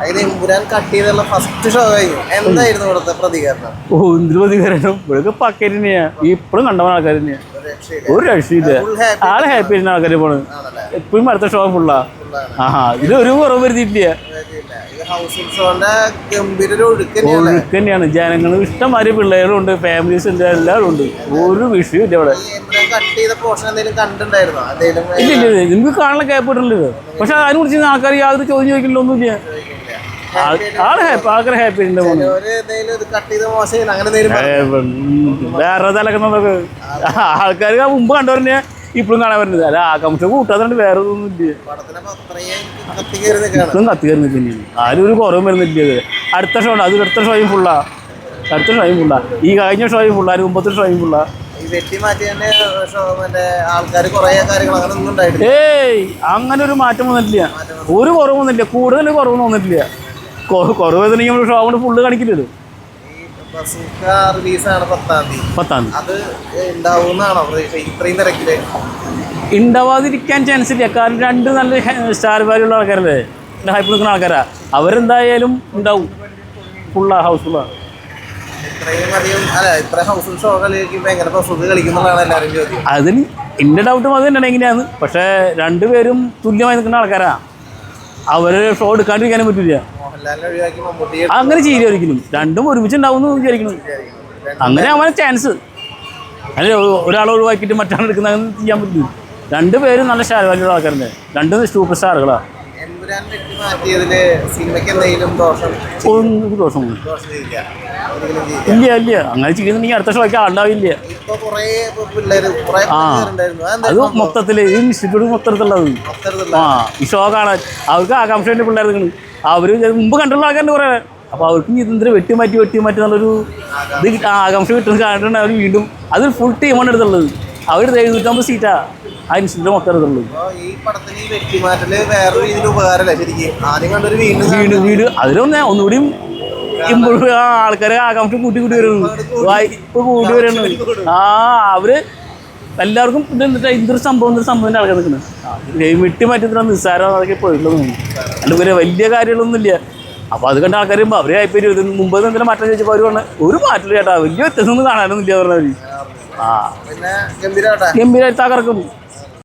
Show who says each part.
Speaker 1: അതിന് എമ്പുരാൻ കട്ട് ചെയ്തുള്ള first show കഴിഞ്ഞു. എന്തായിരുന്നു ഇവിടുത്തെ പ്രതികരണം?
Speaker 2: ഓ എന്തൊരു പ്രതികരണം? ഇവിടെയൊക്കെ പക്കറ്റ് തന്നെയാ. ഇപ്പോഴും കണ്ടവൻ ആൾക്കാർ തന്നെയാ.
Speaker 1: ഒരു രക്ഷയില്ല.
Speaker 2: ആളെ ഹാപ്പി ആയിരുന്ന ആൾക്കാർ പോണ്. എപ്പോഴും അടുത്ത ഷോ ഫുള്ളാ ആഹാ ഇത് ഒരു കുറവ് വരുത്തിയിട്ടില്ല.
Speaker 1: ഒഴുക്ക് തന്നെയാണ്.
Speaker 2: ജനങ്ങൾ ഇഷ്ടംമാതിരി പിള്ളേരും ഉണ്ട് ഫാമിലീസ് ഉണ്ട് എല്ലാവരും ഉണ്ട് ഒരു വിഷയം ഇല്ല ഇവിടെ
Speaker 1: കട്ട് ചെയ്ത പോർഷൻ എന്തെങ്കിലും കണ്ടിട്ടുണ്ടായിരുന്നോ?
Speaker 2: ഇല്ല ഇല്ല ഇല്ല. നിങ്ങൾക്ക് കാണാൻ പക്ഷെ അതിനെ കുറിച്ച് ആൾക്കാർ യാതൊരു ചോദ്യം ചോദിക്കില്ല. ഒന്നുമില്ല ആൾ ഹാപ്പി ആൾക്കാർ ഹാപ്പി ഉണ്ട്
Speaker 1: എന്തെങ്കിലും ഇത് കട്ട് ചെയ്ത മോശം അങ്ങനെ എന്തെങ്കിലും?
Speaker 2: വേറെ തലക്കുന്നതൊക്കെ ആൾക്കാർ മുമ്പ് കണ്ടവരെ ഇപ്പോഴും കാണാൻ പറ്റുന്നത് അല്ല ആകാംക്ഷ കൂട്ടാതെ വേറെ ഒന്നും ഇല്ല
Speaker 1: പടത്തിനപ്പോ അത്രയും കത്തി കയറി നിൽക്കുകയാണ്.
Speaker 2: ഇപ്പോഴും കത്തി കയറി നിൽക്കുന്നില്ല ആരും ഒരു കുറവും വരുന്നില്ല ഇത്. അടുത്ത ഷോ ഉണ്ട്. അത് അടുത്ത ഷോയും ഫുള്ളാ അടുത്ത ഷോയും ഫുള്ളാ ഈ കഴിഞ്ഞ ഷോയും ഫുള്ളാ അതിന് മുമ്പത്തെ ഷോയും ഫുള്ളാ ഏയ് അങ്ങനെ ഒരു മാറ്റം വന്നിട്ടില്ല. ഒരു കുറവ് വന്നിട്ടില്ല. കൂടുതൽ കുറവ് വന്നിട്ടില്ല. കുറവ് വന്നിട്ടുണ്ടെങ്കിൽ നമ്മൾ ഷോ കൊണ്ട് ഫുള്ള് കാണിക്കില്ലല്ലോ.
Speaker 1: പത്താം തീയതി. തിരക്കിൽ.
Speaker 2: ഉണ്ടാവാതിരിക്കാൻ ചാൻസ് ഇല്ല. കാരണം രണ്ട് നല്ല സ്റ്റാർ വാല്യൂ ഉള്ള ആൾക്കാരല്ലേ? ഹൈപ്പ് നിൽക്കുന്ന ആൾക്കാരാ. അവരെന്തായാലും ഉണ്ടാവും. ഫുള്ളാ ഹൗസ് ഫുള്ളാ
Speaker 1: ഇത്രയും അധികം അല്ല ഇത്ര ഹൗസ് ഷോ കളിക്കുമ്പോ എങ്ങനെ ബസൂക്ക് കളിക്കുന്നുള്ളതാണ് എല്ലാവരും ചോദ്യം.
Speaker 2: അതിന് എന്റെ ഡൗട്ടും അത് തന്നെയാണ് എങ്ങനെയാണ് പക്ഷേ രണ്ടുപേരും തുല്യമായി നിൽക്കുന്ന ആൾക്കാരാ. അവർ ഷോ എടുക്കാണ്ടിരിക്കാനും പറ്റില്ല. അങ്ങനെ ചെയ്യില്ല ഒരിക്കലും. രണ്ടും ഒരുമിച്ച് ഉണ്ടാവും എന്ന് വിചാരിക്കണം അങ്ങനെ അവനെ ചാൻസ് അല്ലെ ഒരാളെ ഒഴിവാക്കിയിട്ട് മറ്റാൾ എടുക്കുന്ന അങ്ങനെ ചെയ്യാൻ പറ്റില്ല. രണ്ടുപേരും നല്ല സ്റ്റാർ വാല്യുള്ള ആൾക്കാരുണ്ട് രണ്ടും സൂപ്പർ സ്റ്റാറുകളാ ഒരു
Speaker 1: ദോഷം.
Speaker 2: ഇല്ല. ഇല്ല. അങ്ങനെ ചെയ്യുന്നുണ്ടെങ്കിൽ അടുത്ത ഷോയ്ക്ക് ആളുണ്ടാവില്ല.
Speaker 1: ആ.
Speaker 2: അത് മൊത്തത്തിൽ ഈ ഇൻസ്റ്റിറ്റ്യൂട്ട് മൊത്തത്തിലുള്ളത്. ആ ഈ ഷോ കാണാൻ. അവർക്ക് ആകാംക്ഷ പിള്ളേർ നിങ്ങൾ അവർ മുമ്പ് കണ്ടുള്ള ആൾക്കാരുണ്ട് കുറേ. അപ്പോൾ അവർക്ക് ഇതെന്തിനാ വെട്ടി മാറ്റി വെട്ടി മാറ്റി നല്ലൊരു ഇത് ആകാംക്ഷ കിട്ടുന്ന കണ്ടിട്ടുണ്ട് അവർ വീണ്ടും അതൊരു ഫുൾ ടീമാണ് എടുത്തുള്ളത്. അവർ എഴുന്നൂറ്റമ്പത് സീറ്റാ ആ. ഇൻസ്റ്റിറ്റ്യൂട്ട് മൊത്തം എടുത്തുള്ളത്
Speaker 1: അപ്പൊ ഈ പടത്തിന് ഈ വെട്ടിമാറ്റൽ രീതിയിൽ ഉപകാരമല്ല ശരിക്കും? ആദ്യം കണ്ടൊരു വീണ്ടും
Speaker 2: വീട് വീട് അതിലൊന്നേ ഒന്നുകൂടിയും ഇമ്പ്രൂവ് ആ ആൾക്കാരെ ആകാംക്ഷ കൂട്ടി കൂട്ടി വരുന്നു ഇപ്പൊ കൂട്ടി വരുന്നു ആ അവർ എല്ലാവർക്കും ഇത് എന്നിട്ട് ഇതൊരു സംഭവം ഇതൊരു സംഭവം ആൾക്കാർ നിൽക്കുന്നത്. വെട്ടി മാറ്റത്തിന് നിസ്സാരം അതൊക്കെ പോയിട്ടുള്ളൂ അതിന്റെ പേര് വലിയ കാര്യങ്ങളൊന്നുമില്ല. അപ്പൊ അത് കണ്ട ആൾക്കാർ അവരെ ആയിപ്പോ മുമ്പ് എന്തെങ്കിലും മാറ്റം ചോദിച്ചപ്പോൾ അവർ പറഞ്ഞു ഒരു മാറ്റം ചേട്ടാ. വലിയ വ്യത്യാസം ഒന്നും കാണാനൊന്നും ഇല്ല ആ.
Speaker 1: പിന്നെ ഗംഭീരമായിട്ടാ
Speaker 2: ഗംഭീരമായി തകർക്കും.